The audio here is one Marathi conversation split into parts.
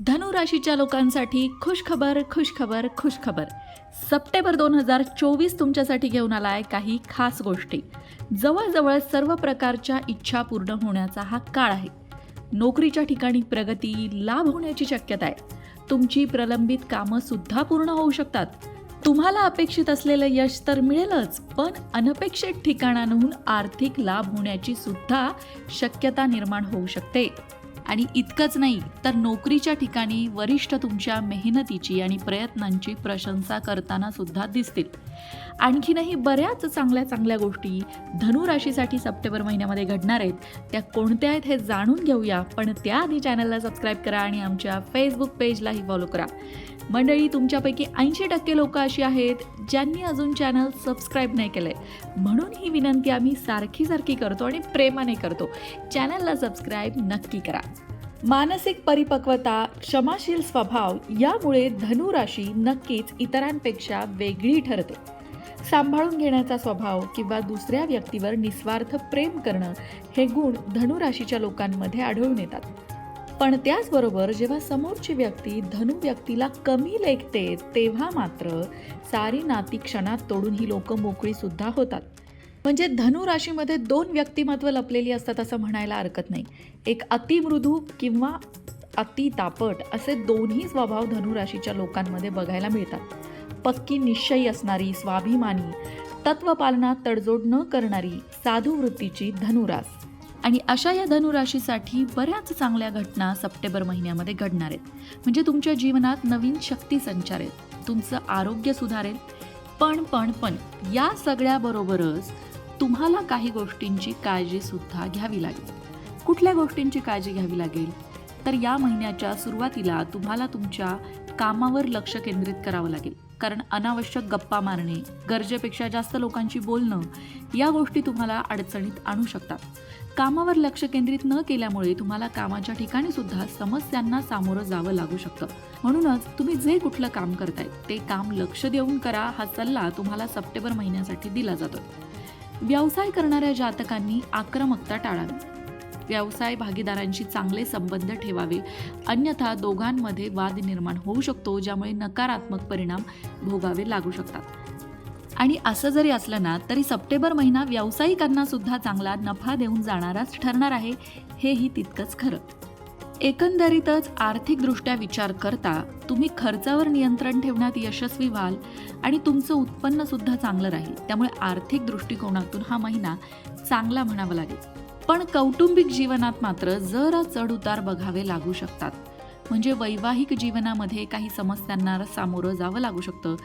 धनुराशीच्या लोकांसाठी खुशखबर खुशखबर खुशखबर. सप्टेंबर दोन हजार चोवीस तुमच्यासाठी घेऊन आलाय काही खास गोष्टी. जवळजवळ सर्व प्रकारच्या इच्छा पूर्ण होण्याचा हा काळ आहे. नोकरीच्या ठिकाणी प्रगती लाभ होण्याची शक्यता आहे. तुमची प्रलंबित कामं सुद्धा पूर्ण होऊ शकतात. तुम्हाला अपेक्षित असलेलं यश तर मिळेलच पण अनपेक्षित ठिकाणांहून आर्थिक लाभ होण्याची सुद्धा शक्यता निर्माण होऊ शकते. आणि इतकंच नाही तर नोकरीच्या ठिकाणी वरिष्ठ तुमच्या मेहनतीची आणि प्रयत्नांची प्रशंसा करताना सुद्धा दिसतील. आणखीनही बऱ्याच चांगल्या चांगल्या गोष्टी धनुराशीसाठी सप्टेंबर महिन्यामध्ये घडणार आहेत. त्या कोणत्या आहेत हे जाणून घेऊया पण त्याआधी चॅनलला सबस्क्राईब करा आणि आमच्या फेसबुक पेजलाही फॉलो करा. मंडळी तुमच्यापैकी ऐंशी टक्के लोक अशी आहेत ज्यांनी अजून चॅनल सबस्क्राईब नाही केलंय. म्हणून ही विनंती आम्ही सारखी सारखी करतो आणि प्रेमाने करतो. चॅनलला सबस्क्राईब नक्की करा. मानसिक परिपक्वता क्षमाशील स्वभाव यामुळे धनुराशी नक्कीच इतरांपेक्षा वेगळी ठरते. सांभाळून घेण्याचा स्वभाव किंवा दुसऱ्या व्यक्तीवर निस्वार्थ प्रेम करणं हे गुण धनुराशीच्या लोकांमध्ये आढळून येतात. पण त्याचबरोबर जेव्हा समोरची व्यक्ती धनु व्यक्तीला कमी लेखते तेव्हा मात्र सारी नाती क्षणात तोडून ही लोक मोकळी सुद्धा होतात. म्हणजे धनु राशीमध्ये दोन व्यक्तिमत्व लपलेली असतात असं म्हणायला हरकत नाही. एक अतिमृदू किंवा अतितापट असे दोन्ही स्वभाव धनुराशीच्या लोकांमध्ये बघायला मिळतात. पक्की निश्चयी असणारी स्वाभिमानी तत्वपालनात तडजोड न करणारी साधू वृत्तीची धनुरास. आणि अशा या धनुराशीसाठी बऱ्याच चांगल्या घटना सप्टेंबर महिन्यामध्ये घडणार आहेत. म्हणजे तुमच्या जीवनात नवीन शक्ती संचारेल तुमचं आरोग्य सुधारेल. पण पण पण या सगळ्याबरोबरच तुम्हाला काही गोष्टींची काळजीसुद्धा घ्यावी लागेल. कुठल्या गोष्टींची काळजी घ्यावी लागेल? तर या महिन्याच्या सुरुवातीला तुम्हाला तुमच्या कामावर लक्ष केंद्रित करावं लागेल. कारण अनावश्यक गप्पा मारणे गरजेपेक्षा जास्त लोकांशी बोलणं या गोष्टी तुम्हाला अडचणीत आणू शकतात. कामावर लक्ष केंद्रित न केल्यामुळे तुम्हाला कामाच्या ठिकाणी सुद्धा समस्यांना सामोरं जावं लागू शकतं. म्हणूनच तुम्ही जे कुठलं काम करताय ते काम लक्ष देऊन करा हा सल्ला तुम्हाला सप्टेंबर महिन्यासाठी दिला जातो व्यवसाय करणाऱ्या जातकांनी आक्रमकता टाळावी. व्यवसाय भागीदारांशी चांगले संबंध ठेवावे. अन्यथा दोघांमध्ये वाद निर्माण होऊ शकतो ज्यामुळे नकारात्मक परिणाम भोगावे लागू शकतात. आणि असं जरी असलं ना तरी सप्टेंबर महिना व्यावसायिकांना सुद्धा चांगला नफा देऊन जाणाराच ठरणार आहे हेही तितकंच खरं. एकंदरीतच आर्थिकदृष्ट्या विचार करता तुम्ही खर्चावर नियंत्रण ठेवण्यात यशस्वी व्हाल आणि तुमचं उत्पन्नसुद्धा चांगलं राहील. त्यामुळे आर्थिक दृष्टिकोनातून हा महिना चांगला म्हणावा लागेल. पण कौटुंबिक जीवनात मात्र जरा चढ उतार बघावे लागू शकतात. म्हणजे वैवाहिक जीवनामध्ये काही समस्यांना सामोरं जावं लागू शकतं.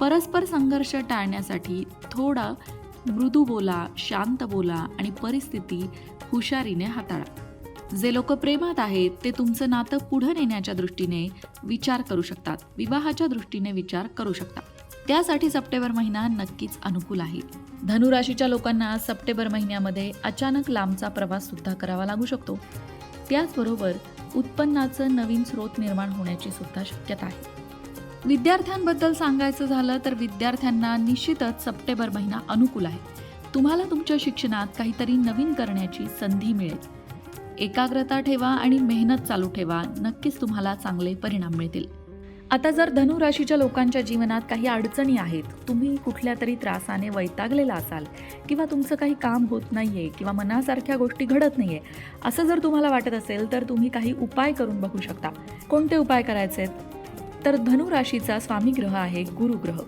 परस्पर संघर्ष टाळण्यासाठी थोडा मृदू बोला शांत बोला आणि परिस्थिती हुशारीने हाताळा. जे लोक प्रेमात आहेत ते तुमचं नातं पुढं नेण्याच्या दृष्टीने विचार करू शकतात. विवाहाच्या दृष्टीने विचार करू शकतात त्यासाठी सप्टेंबर महिना नक्कीच अनुकूल आहे. धनुराशीच्या लोकांना सप्टेंबर महिन्यामध्ये अचानक लांबचा प्रवास सुद्धा करावा लागू शकतो. त्याचबरोबर उत्पन्नाचं नवीन स्रोत निर्माण होण्याची सुद्धा शक्यता आहे. विद्यार्थ्यांबद्दल सांगायचं झालं तर विद्यार्थ्यांना निश्चितच सप्टेंबर महिना अनुकूल आहे. तुम्हाला तुमच्या शिक्षणात काहीतरी नवीन करण्याची संधी मिळेल. एकाग्रता ठेवा आणि मेहनत चालू ठेवा नक्कीच तुम्हाला चांगले परिणाम मिळतील. आता जर धनु राशीच्या लोकांच्या जीवनात काही अडचणी आहेत तुम्ही कुठल्या तरी त्रासाने वैतागलेला असाल किंवा तुमचं काही काम होत नाही आहे किंवा मनासारख्या गोष्टी घडत नाही आहे असं जर तुम्हाला वाटत असेल तर तुम्ही काही उपाय करून बघू शकता. कोणते उपाय करायचे? तर धनु राशीचा स्वामी ग्रह आहे गुरुग्रह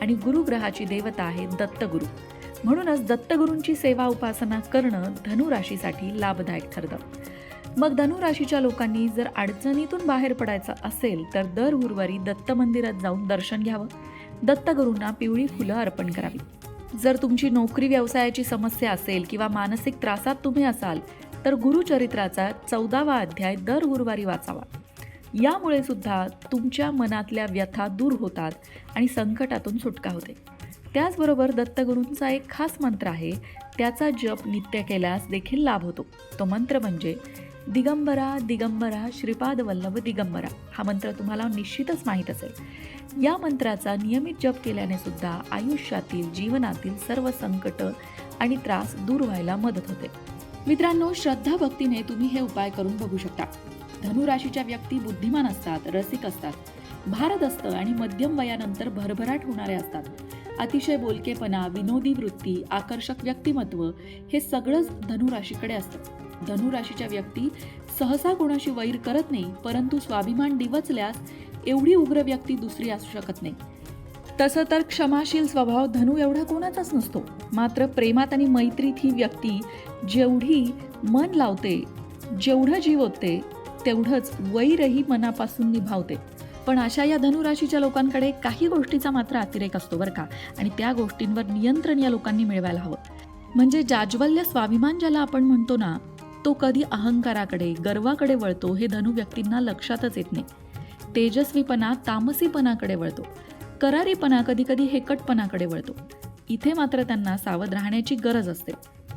आणि गुरुग्रहाची देवता आहे दत्तगुरु. म्हणूनच दत्तगुरूंची सेवा उपासना करणं धनु राशीसाठी लाभदायक ठरतं. मग धनुराशीच्या लोकांनी जर अडचणीतून बाहेर पडायचं असेल तर दर गुरुवारी दत्त मंदिरात जाऊन दर्शन घ्यावं. दत्तगुरूंना पिवळी फुलं अर्पण करावी. जर तुमची नोकरी व्यवसायाची समस्या असेल किंवा मानसिक त्रासात तुम्ही असाल तर गुरुचरित्राचा चौदावा अध्याय दर गुरुवारी वाचावा. यामुळे सुद्धा तुमच्या मनातल्या व्यथा दूर होतात आणि संकटातून सुटका होते. त्याचबरोबर दत्तगुरूंचा एक खास मंत्र आहे त्याचा जप नित्य केल्यास देखील लाभ होतो. तो मंत्र म्हणजे दिगंबरा दिगंबरा श्रीपाद वल्लभ दिगंबरा. हा मंत्र तुम्हाला निश्चितच माहीत असेल. या मंत्राचा नियमित जप केल्याने सुद्धा आयुष्यातील जीवनातील सर्व संकट आणि त्रास दूर व्हायला मदत होते. मित्रांनो श्रद्धा भक्तीने तुम्ही हे उपाय करून बघू शकता. धनुराशीच्या व्यक्ती बुद्धिमान असतात रसिक असतात. भारत असतं आणि मध्यम वयानंतर भरभराट होणारे असतात. अतिशय बोलकेपणा विनोदी वृत्ती आकर्षक व्यक्तिमत्व हे सगळंच धनुराशीकडे असतं. धनुराशीच्या व्यक्ती सहसा कोणाशी वैर करत नाही परंतु स्वाभिमान डिवचल्यास एवढी उग्र व्यक्ती दुसरी असू शकत नाही. तसं तर क्षमाशील स्वभाव धनु एवढा कोणाचाच नसतो. मात्र प्रेमात आणि मैत्रीत ही व्यक्ती जेवढी मन लावते जेवढं जीव होते तेवढंच वैरही मनापासून निभावते. पण अशा या धनुराशीच्या लोकांकडे काही गोष्टीचा मात्र अतिरेक असतो बरं का? आणि त्या गोष्टींवर नियंत्रण या लोकांनी मिळवायला हवं. म्हणजे जाज्वल्य स्वाभिमान ज्याला आपण म्हणतो ना तो कधी अहंकाराकडे गर्वाकडे वळतो हे धनु व्यक्तींना लक्षातच येत नाही. तेजस्वीपणा तामसीपणाकडे वळतो. करारीपणा कधी कधी हेकटपणाकडे वळतो. इथे मात्र त्यांना सावध राहण्याची गरज असते.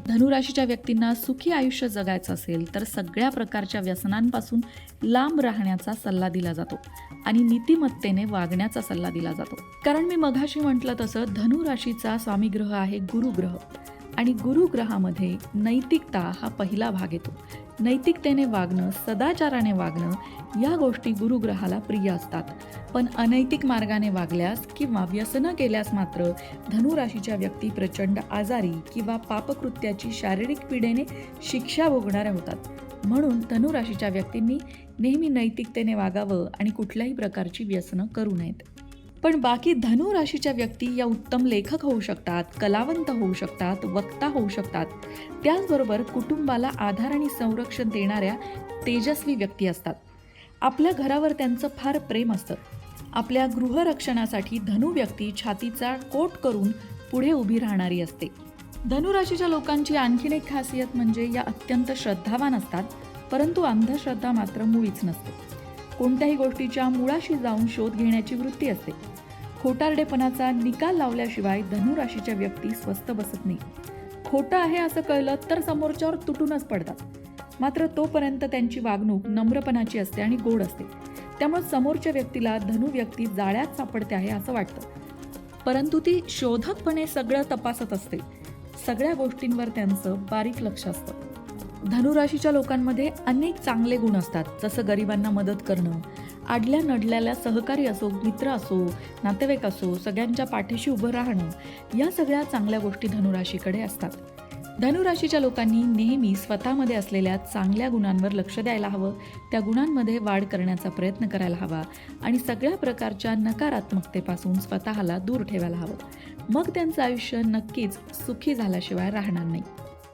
धनुराशीच्या व्यक्तींना सुखी आयुष्य जगायचं असेल तर सगळ्या प्रकारच्या व्यसनांपासून लांब राहण्याचा सल्ला दिला जातो आणि नीतिमत्तेने वागण्याचा सल्ला दिला जातो. कारण मी मघाशी म्हटलं तसं धनुराशीचा स्वामीग्रह आहे गुरुग्रह आणि गुरुग्रहामध्ये नैतिकता हा पहिला भाग येतो. नैतिकतेने वागणं सदाचाराने वागणं या गोष्टी गुरुग्रहाला प्रिय असतात. पण अनैतिक मार्गाने वागल्यास किंवा व्यसनं केल्यास मात्र धनुराशीच्या व्यक्ती प्रचंड आजारी किंवा पापकृत्याची शारीरिक पीडेने शिक्षा भोगणाऱ्या होतात. म्हणून धनुराशीच्या व्यक्तींनी नेहमी नैतिकतेने वागावं आणि कुठल्याही प्रकारची व्यसनं करू नयेत. पण बाकी धनु राशीच्या व्यक्ती या उत्तम लेखक होऊ शकतात कलावंत होऊ शकतात वक्ता होऊ शकतात. त्याचबरोबर कुटुंबाला आधार आणि संरक्षण देणाऱ्या तेजस्वी व्यक्ती असतात. आपल्या घरावर त्यांचं फार प्रेम असतं. आपल्या गृहरक्षणासाठी धनु व्यक्ती छातीचा कोट करून पुढे उभी राहणारी असते. धनुराशीच्या लोकांची आणखीन एक खासियत म्हणजे या अत्यंत श्रद्धावान असतात परंतु अंधश्रद्धा मात्र मुळीच नसते. कोणत्याही गोष्टीच्या मुळाशी जाऊन शोध घेण्याची वृत्ती असते. खोटारडेपणाचा निकाल लावल्याशिवाय धनुराशीच्या व्यक्ती स्वस्त बसत नाही. खोटं आहे असं कळलं तर समोरच्यावर तुटूनच पडतात. मात्र तोपर्यंत त्यांची वागणूक नम्रपणाची असते आणि गोड असते. त्यामुळे समोरच्या व्यक्तीला धनु व्यक्ती जाळ्यात सापडते आहे असं वाटतं. परंतु ती शोधकपणे सगळं तपासत असते. सगळ्या गोष्टींवर त्यांचं बारीक लक्ष असतं. धनुराशीच्या लोकांमध्ये अनेक चांगले गुण असतात. जसं गरिबांना मदत करणं आडल्या नडल्याला सहकारी असो मित्र असो नातेवाईक असो सगळ्यांच्या पाठीशी उभं राहणं या सगळ्या चांगल्या गोष्टी धनुराशीकडे असतात. धनुराशीच्या लोकांनी नेहमी स्वतःमध्ये असलेल्या चांगल्या गुणांवर लक्ष द्यायला हवं. त्या गुणांमध्ये वाढ करण्याचा प्रयत्न करायला हवा आणि सगळ्या प्रकारच्या नकारात्मकतेपासून स्वतःला दूर ठेवायला हवं. मग त्यांचं आयुष्य नक्कीच सुखी झाल्याशिवाय राहणार नाही.